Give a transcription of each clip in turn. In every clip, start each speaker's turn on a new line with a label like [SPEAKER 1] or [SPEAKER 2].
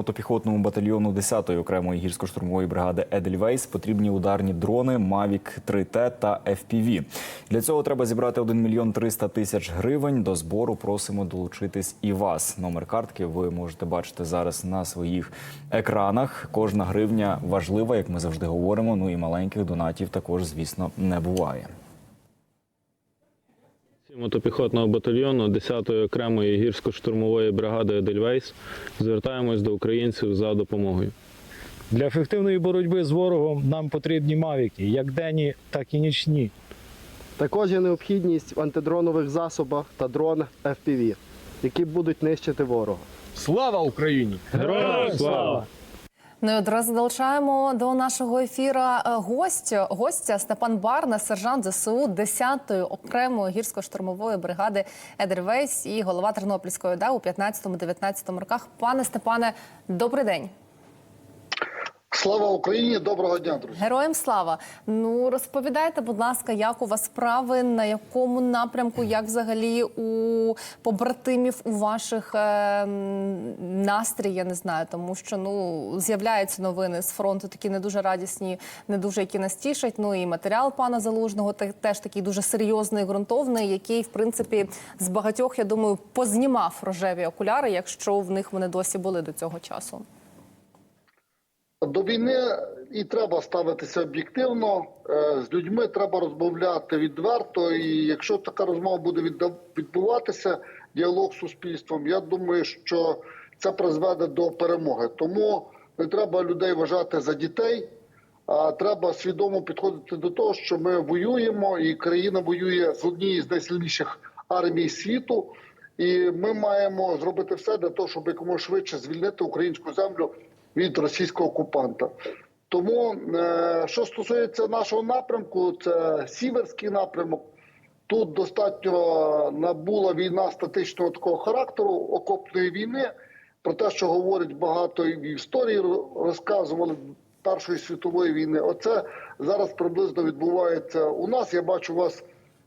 [SPEAKER 1] мотопіхотному батальйону 10-ї окремої гірсько-штурмової бригади Едельвейс потрібні ударні дрони Mavic 3T та FPV. Для цього треба зібрати 1 мільйон 300 тисяч гривень. До збору просимо долучитись і вас. Номер картки ви можете бачити зараз на своїх екранах. Кожна гривня важлива, як ми завжди говоримо. Ну і маленьких донатів також, звісно, не буває.
[SPEAKER 2] Мотопіхотного батальйону 10-ї окремої гірсько-штурмової бригади Едельвейс звертаємось до українців за допомогою.
[SPEAKER 3] Для ефективної боротьби з ворогом нам потрібні мавіки, як денні, так і нічні.
[SPEAKER 4] Також є необхідність в антидронових засобах та дронах FPV, які будуть нищити ворога.
[SPEAKER 5] Слава Україні!
[SPEAKER 2] Героям слава!
[SPEAKER 6] Ну і одразу долучаємо до нашого ефіра е, гостя. Гостя Степан Барна, сержант ЗСУ 10-ї окремої гірсько-штурмової бригади Едервейс і голова Тернопільської ОДА у 15-19 роках. Пане Степане, добрий день.
[SPEAKER 7] Слава Україні! Доброго дня, друзі!
[SPEAKER 6] Героям слава. Ну розповідайте, будь ласка, як у вас справи, на якому напрямку, як взагалі у побратимів у ваших е, настрій, я не знаю, тому що ну з'являються новини з фронту, такі не дуже радісні, не дуже які нас тішать. Ну і матеріал пана залужного те- теж такий дуже серйозний, ґрунтовний, який в принципі з багатьох, я думаю, познімав рожеві окуляри, якщо в них вони досі були до цього часу.
[SPEAKER 7] До війни і треба ставитися об'єктивно. Е, З людьми треба розмовляти відверто. І якщо така розмова буде відбуватися, діалог з суспільством, я думаю, що це призведе до перемоги. Тому не треба людей вважати за дітей. А треба свідомо підходити до того, що ми воюємо, і країна воює з однієї з найсильніших армій світу. І ми маємо зробити все для того, щоб якомога швидше звільнити українську землю від російського окупанта. Тому, е, що стосується нашого напрямку, це сіверський напрямок. Тут достатньо набула війна статичного такого характеру окопної війни. Про те, що говорить багато і в історії розказували Першої світової війни. Оце зараз приблизно відбувається у нас. Я бачу у вас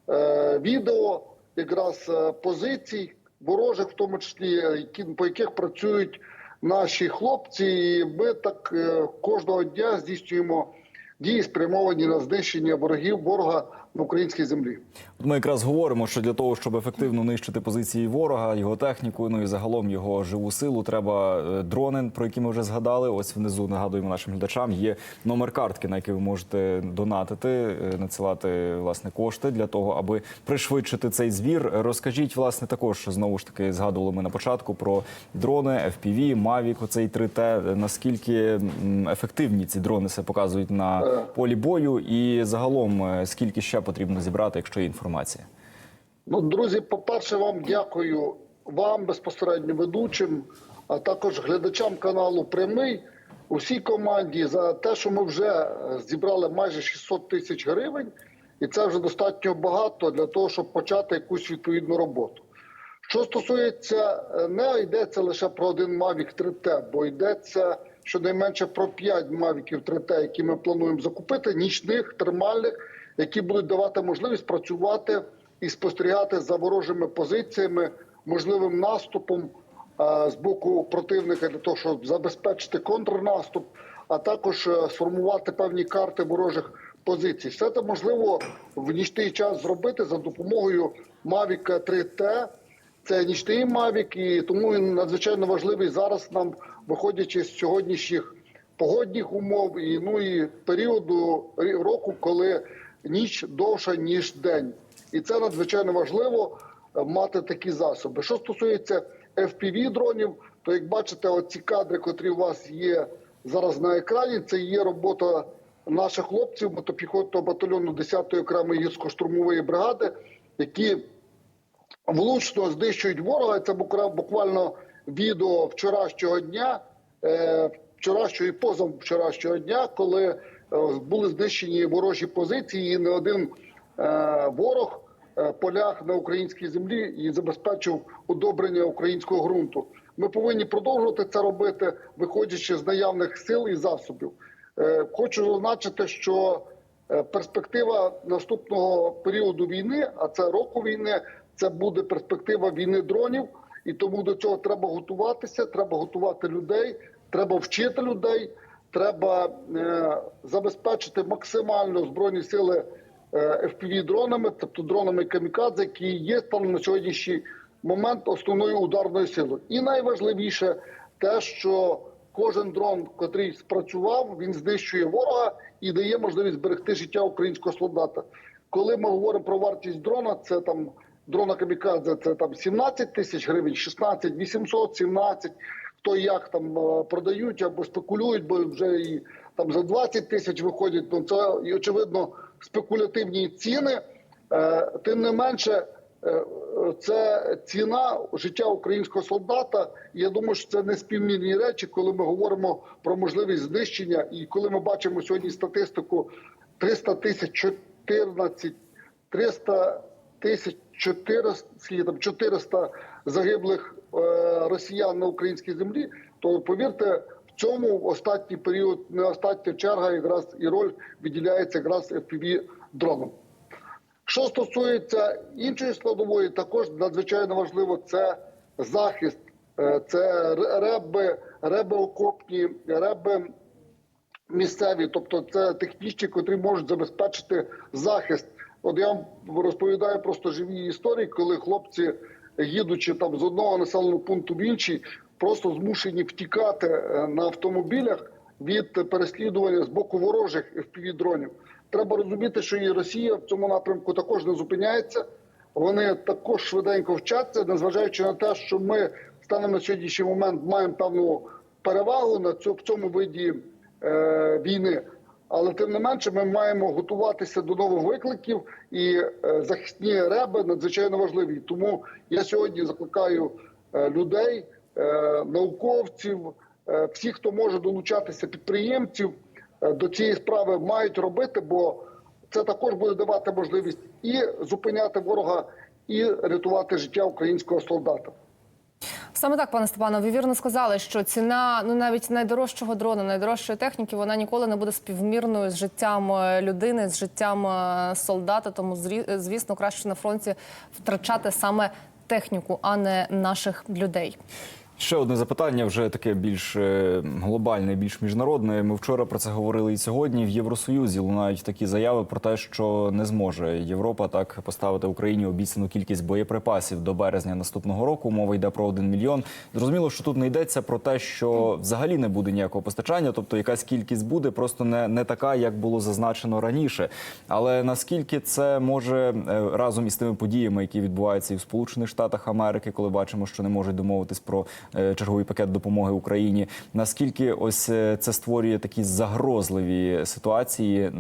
[SPEAKER 7] е, відео якраз е, позицій ворожих, в тому числі е, які по яких працюють наші хлопці. І ми так е, кожного дня здійснюємо дії, спрямовані на знищення ворогів ворога на українській землі.
[SPEAKER 1] От Ми якраз говоримо, що для того, щоб ефективно нищити позиції ворога, його техніку, ну і загалом його живу силу, треба е, дрони, про які ми вже згадали. Ось внизу нагадуємо нашим глядачам. Є номер картки, на який ви можете донатити, е, надсилати власне кошти для того, аби пришвидшити цей збір. Розкажіть, власне, також знову ж таки згадували ми на початку про дрони, FPV, Mavic, оцей 3T. Наскільки ефективні ці дрони себе показують на полі бою, і загалом е, скільки ще потрібно зібрати, якщо є інформація.
[SPEAKER 7] Ну, друзі, по-перше, вам дякую вам безпосередньо ведучим, а також глядачам каналу Прямий, усій команді за те, що ми вже е, зібрали майже 600 тисяч гривень, і це вже достатньо багато для того, щоб почати якусь відповідну роботу. Що стосується, е, не йдеться лише про один Mavic 3T, бо йдеться щонайменше про 5 Mavic 3T, які ми плануємо закупити, нічних, термальних, які будуть давати можливість працювати і спостерігати за ворожими позиціями, можливим наступом е, з боку противника для того, щоб забезпечити контрнаступ, а також е, сформувати певні карти ворожих позицій. Все це можливо в нічний час зробити за допомогою Mavic 3T. Це нічний Mavic, і тому він надзвичайно важливий зараз нам, виходячи з сьогоднішніх погодних умов і ну і періоду року, коли ніч довша ніж день, і це надзвичайно важливо е, мати такі засоби. Що стосується fpv дронів, то як бачите, оці кадри, котрі у вас є зараз на екрані, це є робота наших хлопців мотопіхотного батальйону 10-ї окремої гірсько-штурмової бригади, які влучно знищують ворога. Це буквально відео вчорашнього дня, е, вчорашнього і позавчорашнього дня, коли були знищені ворожі позиції, і не один е, ворог е, поляг на українській землі і забезпечив удобрення українського ґрунту. Ми повинні продовжувати це робити, виходячи з наявних сил і засобів. Е, Хочу зазначити, що е, перспектива наступного періоду війни, а це року війни, це буде перспектива війни дронів, і тому до цього треба готуватися. Треба готувати людей, Треба вчити людей, треба е, забезпечити максимально збройні сили е, fpv дронами, тобто дронами камікадзе, які є станом на сьогоднішній момент основною ударною силою. І найважливіше те, що кожен дрон, котрий спрацював, він знищує ворога і дає можливість зберегти життя українського солдата. Коли ми говоримо про вартість дрона, це там дрона камікадзе, це там 17 тисяч гривень, 16, 800, 17, хто як там е, продають або спекулюють, бо вже і там за 20 тисяч виходять. Ну це і очевидно спекулятивні ціни. Е, Тим не менше, е, це ціна життя українського солдата. Я думаю, що це не співмірні речі, коли ми говоримо про можливість знищення. І коли ми бачимо сьогодні статистику 300 тисяч 14, 300 тисяч 400, скільки там 400 загиблих е, росіян на українській землі, то повірте, в цьому останній період, не остання черга, якраз і роль виділяється якраз fpv дроном. Що стосується іншої складової, також надзвичайно важливо це захист, Е, це реби, реби окопні, реби місцеві, тобто це технічні, котрі можуть забезпечити захист. От я вам розповідаю просто живі історії, коли хлопці, їдучи там з одного населеного пункту в інший, просто змушені втікати е, на автомобілях від переслідування з боку ворожих fpv дронів. Треба розуміти, що і Росія в цьому напрямку також не зупиняється. Вони також швиденько вчаться, незважаючи на те, що ми станом на сьогоднішній момент маємо певну перевагу на цьому в цьому виді е, війни. Але тим не менше, ми маємо готуватися до нових викликів, і е, захисні реби надзвичайно важливі. Тому я сьогодні закликаю е, людей, е, науковців, всіх, хто може долучатися, підприємців до цієї справи, мають робити, бо це також буде давати можливість і зупиняти ворога, і рятувати життя українського солдата.
[SPEAKER 6] Саме так, пане Степано, ви вірно сказали, що ціна ну навіть найдорожчого дрона, найдорожчої техніки, вона ніколи не буде співмірною з життям е, людини, з життям е, солдата. Тому зрі- звісно, краще на фронті втрачати саме техніку, а не наших людей.
[SPEAKER 1] Ще одне запитання, вже таке більш е, глобальне, більш міжнародне. Ми вчора про це говорили і сьогодні. В Євросоюзі лунають такі заяви про те, що не зможе Європа так поставити Україні обіцяну кількість боєприпасів до березня наступного року. Мова йде про один мільйон. Зрозуміло, що тут не йдеться про те, що взагалі не буде ніякого постачання, тобто якась кількість буде, просто не, не така, як було зазначено раніше. Але наскільки це може е, разом із тими подіями, які відбуваються і в Сполучених Штатах Америки, коли бачимо, що не можуть домовитись про черговий пакет допомоги Україні, наскільки ось е, це створює такі загрозливі ситуації е,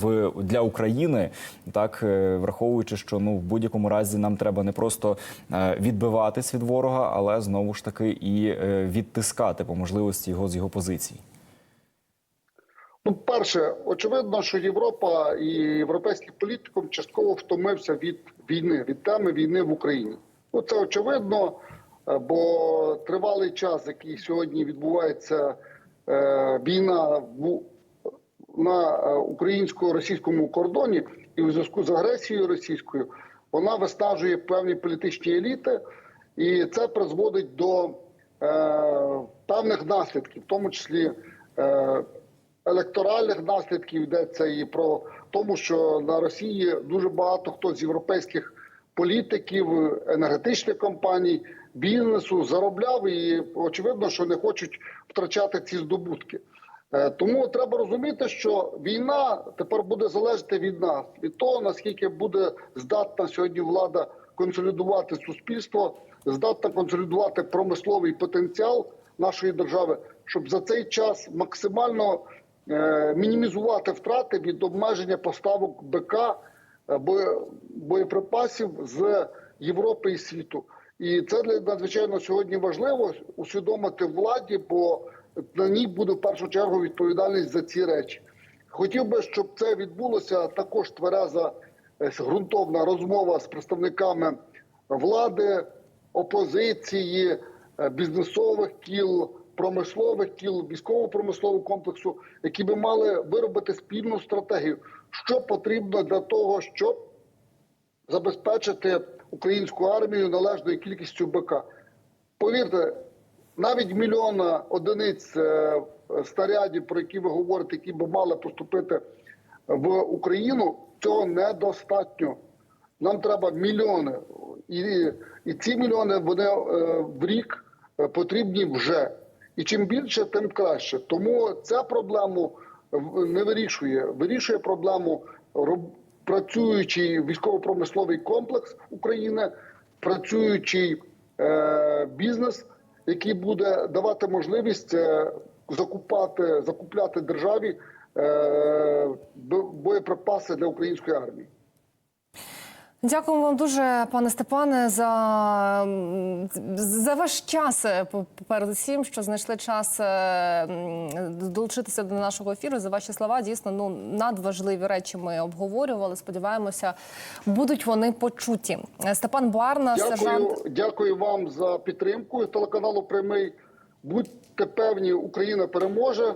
[SPEAKER 1] в для України, так е, враховуючи, що ну в будь-якому разі нам треба не просто е, відбиватись від ворога, але знову ж таки і е, відтискати по можливості його з його позицій.
[SPEAKER 7] Ну, перше, очевидно, що Європа і європейський політикум частково втомився від війни, від теми війни в Україні. Ну, це очевидно, е, бо тривалий час, який сьогодні відбувається е, війна на е, українсько-російському кордоні, і у зв'язку з агресією російською, вона виснажує певні політичні еліти, і це призводить до е, певних наслідків, в тому числі. Е, електоральних наслідків йдеться і про тому, що на Росії дуже багато хто з європейських політиків, енергетичних компаній, бізнесу заробляв і очевидно, що не хочуть втрачати ці здобутки. Е, Тому треба розуміти, що війна тепер буде залежати від нас, від того наскільки буде здатна сьогодні влада консолідувати суспільство, здатна консолідувати промисловий потенціал нашої держави, щоб за цей час максимально е, мінімізувати втрати від обмеження поставок БК е, боєприпасів з Європи і світу. І це для надзвичайно сьогодні важливо усвідомити владі, бо на ній буде в першу чергу відповідальність за ці речі. Хотів би, щоб це відбулося також твереза е, ґрунтовна розмова з представниками влади, опозиції, е, бізнесових кіл, промислових кіл, військово-промислового комплексу, які би мали виробити спільну стратегію, що потрібно для того, щоб забезпечити українську армію належною кількістю БК. Повірте, навіть мільйона одиниць е, снарядів, про які ви говорите, які б мали поступити в Україну, цього недостатньо. Нам треба мільйони, і, і ці мільйони вони е, в рік е, потрібні вже. І чим більше, тим краще. Тому ця проблему не вирішує. Вирішує проблему роб- працюючий військово-промисловий комплекс України, працюючий е, бізнес, який буде давати можливість е, закупати, закупляти державі е, боєприпаси для української армії.
[SPEAKER 6] Дякуємо вам дуже, пане Степане, за, за ваш час. е, Передусім, що знайшли час е, долучитися до нашого ефіру. За ваші слова дійсно ну надважливі речі ми обговорювали. Сподіваємося, будуть вони почуті. Е, Степан Барна,
[SPEAKER 7] Дякую,
[SPEAKER 6] сержант.
[SPEAKER 7] дякую вам за підтримку телеканалу Прямий. Будьте певні, Україна переможе.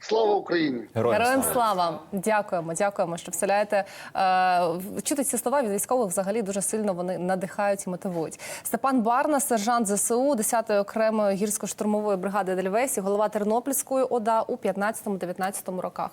[SPEAKER 7] Слава Україні!
[SPEAKER 1] Героям
[SPEAKER 6] Героям
[SPEAKER 1] слава.
[SPEAKER 6] слава! Дякуємо, дякуємо, що вселяєте. Е, чути ці слова від військових взагалі дуже сильно вони надихають і мотивують. Степан Барна, сержант ЗСУ 10-ї окремої гірсько-штурмової бригади Дельвесі, голова Тернопільської ОДА у 15-19 роках.